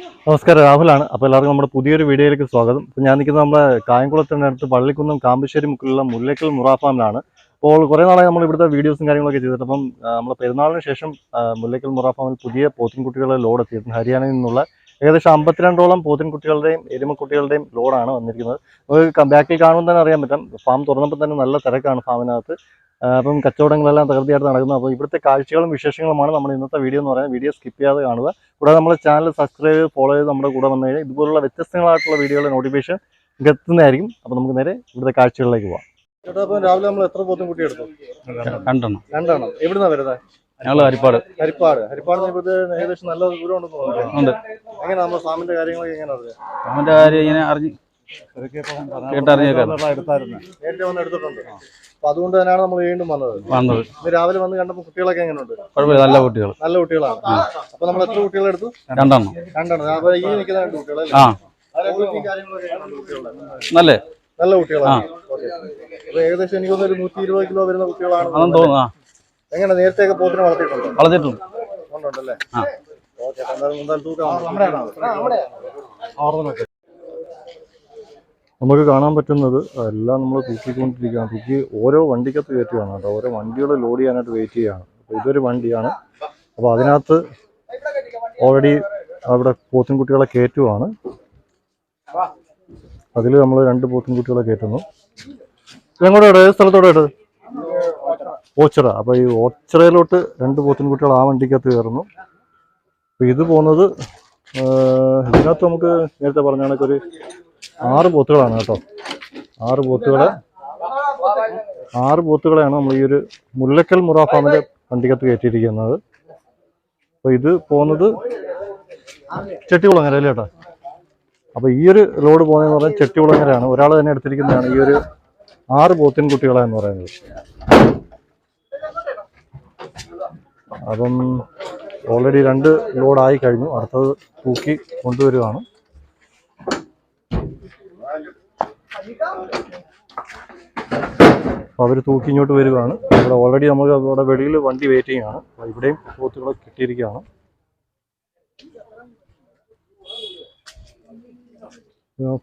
നമസ്കാരം രാഹുലാണ്. അപ്പോൾ എല്ലാവർക്കും നമ്മുടെ പുതിയൊരു വീഡിയോയിലേക്ക് സ്വാഗതം. ഇപ്പോൾ ഞാൻ നിൽക്കുന്നത് നമ്മുടെ കായംകുളത്തിന്റെ അടുത്ത് പള്ളിക്കുന്നം കാമ്പശ്ശേരി മുക്കിലുള്ള മുല്ലക്കൽ മുറാഫാമിലാണ്. അപ്പോൾ കുറേ നാളായി നമ്മൾ ഇവിടുത്തെ വീഡിയോസും കാര്യങ്ങളൊക്കെ ചെയ്തിട്ട് അപ്പം നമ്മുടെ പെരുന്നാളിന് ശേഷം മുല്ലക്കൽ മുറാഫാമിൽ പുതിയ പോത്തിൻകുട്ടികളെ ലോഡ് എത്തിയിട്ടുണ്ട്. ഹരിയാനയിൽ നിന്നുള്ള ഏകദേശം അമ്പത്തിരണ്ടോളം പോത്തിൻകുട്ടികളുടെയും എരുമക്കുട്ടികളുടെയും ലോഡാണ് വന്നിരിക്കുന്നത്. നമുക്ക് ബാക്കിൽ കാണുമ്പോൾ തന്നെ അറിയാൻ പറ്റും. ഫാം തുറന്നപ്പോൾ തന്നെ നല്ല തിരക്കാണ് ഫാമിനകത്ത്. അപ്പം കച്ചവടങ്ങളെല്ലാം തകൃതിയായിട്ട് നടക്കുന്നു. അപ്പോൾ ഇവിടുത്തെ കാഴ്ചകളും വിശേഷങ്ങളുമാണ് നമ്മൾ ഇന്നത്തെ വീഡിയോ എന്ന് പറയുന്നത്. വീഡിയോ സ്കിപ്പ് ചെയ്യാതെ കാണുക. കൂടാതെ നമ്മുടെ ചാനൽ സബ്സ്ക്രൈബ് ചെയ്ത് ഫോളോ ചെയ്ത് നമ്മുടെ കൂടെ വന്നു കഴിഞ്ഞാൽ ഇതുപോലുള്ള വ്യത്യസ്തങ്ങളായിട്ടുള്ള വീഡിയോകളുടെ നോട്ടിഫിക്കേഷൻ എത്തുന്നതായിരിക്കും. അപ്പോൾ നമുക്ക് നേരെ ഇവിടുത്തെ കാഴ്ചകളിലേക്ക് പോവാം. ചേട്ടാ അപ്പോൾ രാവിലെ നമ്മൾ എത്ര പോത്തും കുട്ടി എടുത്തു? രണ്ടെണ്ണം. രണ്ടെണ്ണം. എവിടുന്നാ വരുന്നത് ഞങ്ങൾ ഹരിപ്പാട്. ഹരിപ്പാട്. ഹരിപ്പാട് ഏകദേശം നല്ല ദൂരം ഉണ്ടെന്ന് തോന്നുന്നു. ഉണ്ട്. എങ്ങനെ നമ്മുടെ ഫാമിന്റെ കാര്യങ്ങളൊക്കെ എങ്ങനെ അറിയാം? അവന്റെ കാര്യം ഇങ്ങനെ അറിഞ്ഞ് നേരത്തെ വന്ന് എടുത്തിട്ടുണ്ട്. അപ്പൊ അതുകൊണ്ട് തന്നെയാണ് നമ്മൾ വീണ്ടും വന്നത്. വന്നത്. ഇന്ന് രാവിലെ വന്ന് കണ്ടപ്പോൾ കുട്ടികളൊക്കെ എങ്ങനെയുണ്ട്? നല്ല കുട്ടികൾ നല്ല കുട്ടികളാണ്. അപ്പൊ നമ്മൾ എത്ര കുട്ടികളെ എടുത്തു? രണ്ടെണ്ണം. രണ്ടെണ്ണം. അപ്പൊ ഈ നിൽക്കുന്ന രണ്ട് കുട്ടികളല്ലേ നല്ലേ? നല്ല കുട്ടികളാണ്. ഏകദേശം എനിക്ക് തോന്നുന്നു ഒരു നൂറ്റി ഇരുപത് കിലോ വരുന്ന കുട്ടികളാണ് തോന്നുന്നു. എങ്ങനെ? നേരത്തെയൊക്കെ പോത്തിനെ വളർത്തിയിട്ടുണ്ടോ? വളർത്തിട്ടുണ്ട് ഉണ്ടല്ലേ. ഓക്കെ തൂക്കം നമുക്ക് കാണാൻ പറ്റുന്നത് എല്ലാം നമ്മൾ തൂക്കിക്കൊണ്ടിരിക്കുകയാണ്. തൂക്കി ഓരോ വണ്ടിക്കകത്ത് കയറ്റുകയാണ് കേട്ടോ. ഓരോ വണ്ടികൾ ലോഡ് ചെയ്യാനായിട്ട് വെയിറ്റ് ചെയ്യുകയാണ്. അപ്പോൾ ഇതൊരു വണ്ടിയാണ്. അപ്പോൾ അതിനകത്ത് ഓൾറെഡി അവിടെ പോത്തിൻകുട്ടികളെ കയറ്റുവാണ് അതിൽ നമ്മൾ രണ്ട് പോത്തിൻകുട്ടികളെ കയറ്റുന്നു. എങ്ങോട്ടാ ഏത് സ്ഥലത്തോടെ ഇട്ട് ഓച്ചിറ. അപ്പോൾ ഈ ഓച്ചിറയിലോട്ട് രണ്ട് പോത്തിൻകുട്ടികൾ ആ വണ്ടിക്കകത്ത് കയറുന്നു. അപ്പോൾ ഇത് പോകുന്നത് ഇതിനകത്ത് നമുക്ക് നേരത്തെ പറഞ്ഞ കണക്കൊരു ആറ് പോത്തുകളാണ് കേട്ടോ. ആറ് പോത്തുകളെ ആറ് പോത്തുകളെയാണ് നമ്മൾ ഈ ഒരു മുല്ലക്കൽ മുറ ഫാമിന്റെ വണ്ടിക്കകത്ത് കയറ്റിയിരിക്കുന്നത്. അപ്പോൾ ഇത് പോകുന്നത് ചെട്ടികുളങ്ങര അല്ലേ കേട്ടോ. അപ്പോൾ ഈ ഒരു ലോഡ് പോകുന്നതെന്ന് പറഞ്ഞാൽ ചെട്ടികുളങ്ങരയാണ്. ഒരാൾ തന്നെ എടുത്തിരിക്കുന്നതാണ് ഈ ഒരു ആറ് പോത്തിൻ കുട്ടികളെന്ന് പറയുന്നത്. അപ്പം ഓൾറെഡി രണ്ട് ലോഡായി കഴിഞ്ഞു. അടുത്തത് തൂക്കി കൊണ്ടുവരികയാണ് അപ്പോൾ അവർ തൂക്കി ഇങ്ങോട്ട് വരികയാണ് ഇവിടെ ഓൾറെഡി നമ്മൾ അവിടെ വെളിയിൽ വണ്ടി വെയിറ്റിംഗ് ആണ്. അപ്പോൾ ഇവിടെയും പോത്തുകളെ കിട്ടിയിരിക്കുകയാണ്.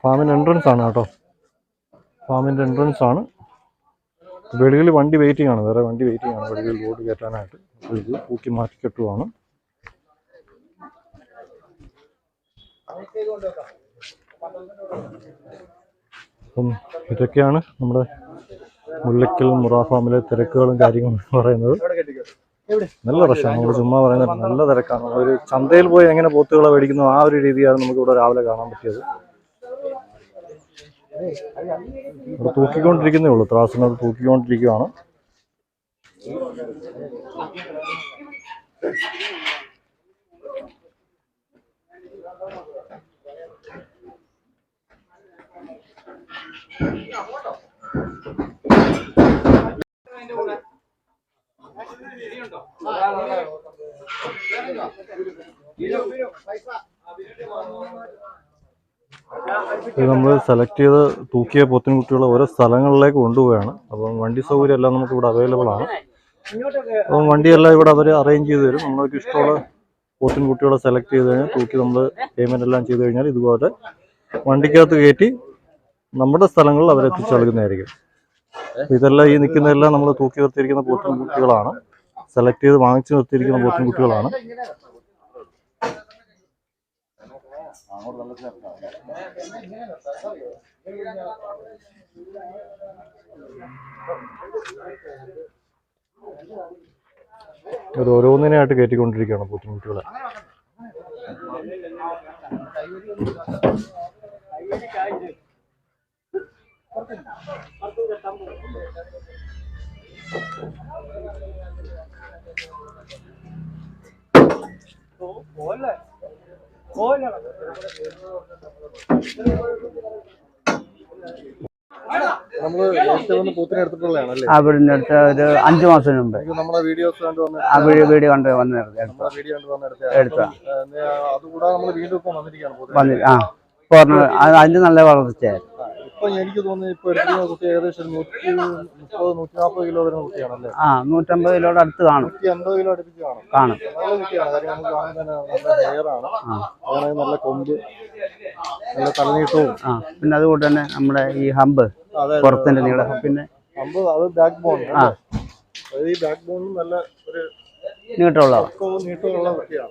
ഫാമിന്റെ എൻട്രൻസ് ആണ് കേട്ടോ. ഫാമിന്റെ എൻട്രൻസ് ആണ്. വെളിയിൽ വണ്ടി വെയിറ്റിംഗ് ആണ്. വേറെ വണ്ടി വെയിറ്റിംഗ് ആണ്. വെളിയിൽ ലോഡ് കയറ്റാനായിട്ട് ഇത് തൂക്കി മാറ്റി കെട്ടുവാണ്. ഇതൊക്കെയാണ് നമ്മുടെ മുല്ലക്കൽ മുറ ഫാമിലെ തിരക്കുകളും കാര്യങ്ങളും എന്ന് പറയുന്നത് നല്ല പ്രശ്നമാണ് നമ്മൾ ചുമ്മാ പറയുന്നത് നല്ല തിരക്കാണ്. ഒരു ചന്തയിൽ പോയി എങ്ങനെ പോത്തുകളെ മേടിക്കുന്നു ആ ഒരു രീതിയാണ് നമുക്ക് ഇവിടെ രാവിലെ കാണാൻ പറ്റിയത്. ഇവിടെ തൂക്കിക്കൊണ്ടിരിക്കുന്നേ ഉള്ളൂ. ത്രാസിനത് തൂക്കിക്കൊണ്ടിരിക്കുകയാണ് നമ്മൾ സെലക്ട് ചെയ്ത് തൂക്കിയ പോത്തിൻകുട്ടികളെ ഓരോ സ്ഥലങ്ങളിലേക്ക് കൊണ്ടുപോവുകയാണ്. അപ്പം വണ്ടി സൗകര്യം എല്ലാം നമുക്ക് ഇവിടെ അവൈലബിൾ ആണ്. അപ്പം വണ്ടിയെല്ലാം ഇവിടെ അവർ അറേഞ്ച് ചെയ്ത് തരും. നമ്മൾക്ക് ഇഷ്ടമുള്ള പോത്തിൻകുട്ടികളെ സെലക്ട് ചെയ്ത് കഴിഞ്ഞാൽ തൂക്കി നമ്മൾ പേയ്മെന്റ് എല്ലാം ചെയ്ത് കഴിഞ്ഞാൽ ഇതുപോലെ വണ്ടിക്കകത്ത് കയറ്റി നമ്മുടെ സ്ഥലങ്ങളിൽ അവരെത്തിച്ചു നൽകുന്നതായിരിക്കും. ഇതെല്ലാം ഈ നിൽക്കുന്നതെല്ലാം നമ്മൾ തൂക്കി നിർത്തിയിരിക്കുന്ന പോത്തിൻകുട്ടികളാണ് സെലക്ട് ചെയ്ത് വാങ്ങിച്ചു നിർത്തിയിരിക്കുന്ന പോത്തിൻകുട്ടികളാണ് ഇത് ഓരോന്നിനായിട്ട് കയറ്റിക്കൊണ്ടിരിക്കുകയാണ് പോത്തിൻകുട്ടികളെ കുട്ടികളെ. Thank വന്ന് അവിടുന്ന് അടുത്ത ഒരു അഞ്ചു മാസം മുമ്പ്. എനിക്ക് നമ്മുടെ വീഡിയോസ് കണ്ട് വന്ന് ആ വീഡിയോ വീഡിയോ കണ്ട് വന്ന് എടുത്തു വീഡിയോ കണ്ട് വന്ന് എടുത്തതാ. അതുകൂടാതെ നമ്മൾ വീണ്ടും ഇപ്പം വന്നിരിക്കുകയാണ് പോത്തിന്. വന്നില്ല ആ പറഞ്ഞു അതിന്റെ നല്ല വളർച്ചയായിരുന്നു. ഇപ്പൊ എനിക്ക് തോന്നുന്നു ഇപ്പൊ എടുക്കുന്ന കുട്ടി ഏകദേശം നൂറ്റി മുപ്പത് നൂറ്റി നാൽപ്പത് കിലോ വരുന്ന കുട്ടിയാണല്ലേ? ആ നൂറ്റമ്പത് കിലോയുടെ അടുത്ത് കാണും. നൂറ്റി അൻപത് കിലോ അടുപ്പിച്ച് കാണും. കാണും. നല്ല കുട്ടിയാണ്. കാര്യം നമുക്ക് കാണാൻ തന്നെ നല്ല അങ്ങനെ നല്ല കൊമ്പ് നല്ല തലനീട്ടവും. ആ പിന്നെ അതുകൊണ്ട് തന്നെ നമ്മുടെ ഈ ഹമ്പ് അതെ പുറത്തിന്റെ നീളം പിന്നെ ഹമ്പ് അത് ബാക്ക് ബോൺ ആ. ഈ ബാക്ക് ബോണിനും നല്ല ഒരു നീട്ടമുള്ള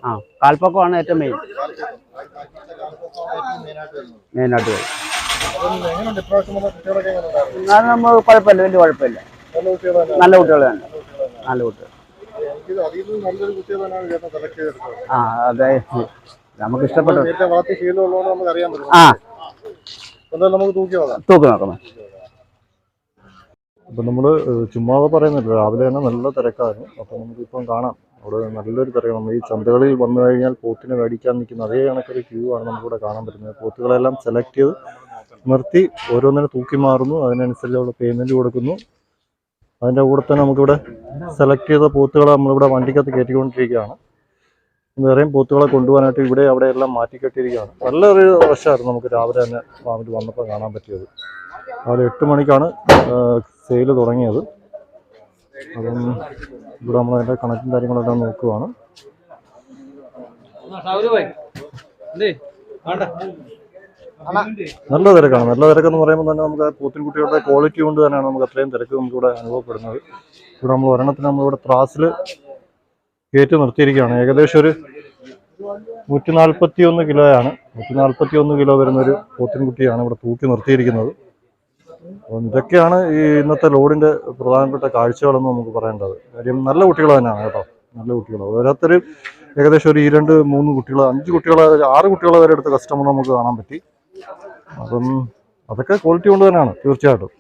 ആ കാൽപ്പക്കമാണ് ഏറ്റവും മെയിൻ മെയിനായിട്ട് വരും എന്നാലും നമ്മൾ കുഴപ്പമില്ല. വലിയ കുഴപ്പമില്ല. നല്ല കുട്ടികൾ തന്നെ. നല്ല കുട്ടികൾ ആ അതെ. നമുക്ക് ഇഷ്ടപ്പെട്ടു. നമുക്ക് ആ. നമുക്ക് തൂക്കി നോക്കാം. അപ്പം നമ്മൾ ചുമ്മാതെ പറയുന്നില്ല. രാവിലെ തന്നെ നല്ല തിരക്കാണ്. അപ്പം നമുക്കിപ്പം കാണാം. അവിടെ നല്ലൊരു തിരക്കാണ്. നമ്മൾ ഈ ചന്തകളിൽ വന്നു കഴിഞ്ഞാൽ പോത്തിനെ മേടിക്കാൻ നിൽക്കുന്ന അതേ കണക്കൊരു ക്യൂ ആണ് നമുക്കിവിടെ കാണാൻ പറ്റുന്നത്. പോത്തുകളെല്ലാം സെലക്ട് ചെയ്ത് നിർത്തി ഓരോന്നിനെ തൂക്കി മാറുന്നു. അതിനനുസരിച്ച് അവിടെ പേയ്മെന്റ് കൊടുക്കുന്നു. അതിന്റെ കൂടെ തന്നെ നമുക്കിവിടെ സെലക്ട് ചെയ്ത പോത്തുകളെ നമ്മളിവിടെ വണ്ടിക്കകത്ത് കയറ്റിക്കൊണ്ടിരിക്കുകയാണ്. വേറെയും പോത്തുകളെ കൊണ്ടുപോകാനായിട്ട് ഇവിടെ അവിടെ എല്ലാം മാറ്റിക്കെട്ടിയിരിക്കുകയാണ്. നല്ലൊരു റഷായിരുന്നു നമുക്ക് രാവിലെ തന്നെ ഫാമിൽ വന്നപ്പോൾ കാണാൻ പറ്റിയത്. രാവിലെ എട്ട് മണിക്കാണ് സെയിൽ തുടങ്ങിയത്. അപ്പം ഇവിടെ നമ്മൾ അതിന്റെ കണക്റ്റും കാര്യങ്ങളെല്ലാം നോക്കുവാണ്. നല്ല തിരക്കാണ്. നല്ല തിരക്കെന്ന് പറയുമ്പോൾ തന്നെ നമുക്ക് പോത്തിൻകുട്ടികളുടെ ക്വാളിറ്റി കൊണ്ട് തന്നെയാണ് നമുക്ക് അത്രയും തിരക്ക് നമുക്കിവിടെ അനുഭവപ്പെടുന്നത്. ഇവിടെ നമ്മൾ ഒരെണ്ണത്തിന് നമ്മളിവിടെ ത്രാസിൽ കയറ്റി നിർത്തിയിരിക്കുകയാണ്. ഏകദേശം ഒരു നൂറ്റി നാൽപ്പത്തി ഒന്ന് കിലോയാണ്. നൂറ്റി നാൽപ്പത്തി ഒന്ന് കിലോ വരുന്ന ഒരു പോത്തിൻകുട്ടിയാണ് ഇവിടെ തൂക്കി നിർത്തിയിരിക്കുന്നത്. അപ്പം ഇതൊക്കെയാണ് ഈ ഇന്നത്തെ ലോഡിന്റെ പ്രധാനപ്പെട്ട കാഴ്ചകളെന്ന് നമുക്ക് പറയേണ്ടത്. കാര്യം നല്ല കുട്ടികൾ തന്നെയാണ് കേട്ടോ. നല്ല കുട്ടികൾ. ഓരോരുത്തരും ഏകദേശം ഒരു ഈ രണ്ട് മൂന്ന് കുട്ടികൾ അഞ്ച് കുട്ടികളെ ആറ് കുട്ടികളെ വരെ എടുത്ത കസ്റ്റമർ നമുക്ക് കാണാൻ പറ്റി. അപ്പം അതൊക്കെ ക്വാളിറ്റി കൊണ്ട് തന്നെയാണ് തീർച്ചയായിട്ടും.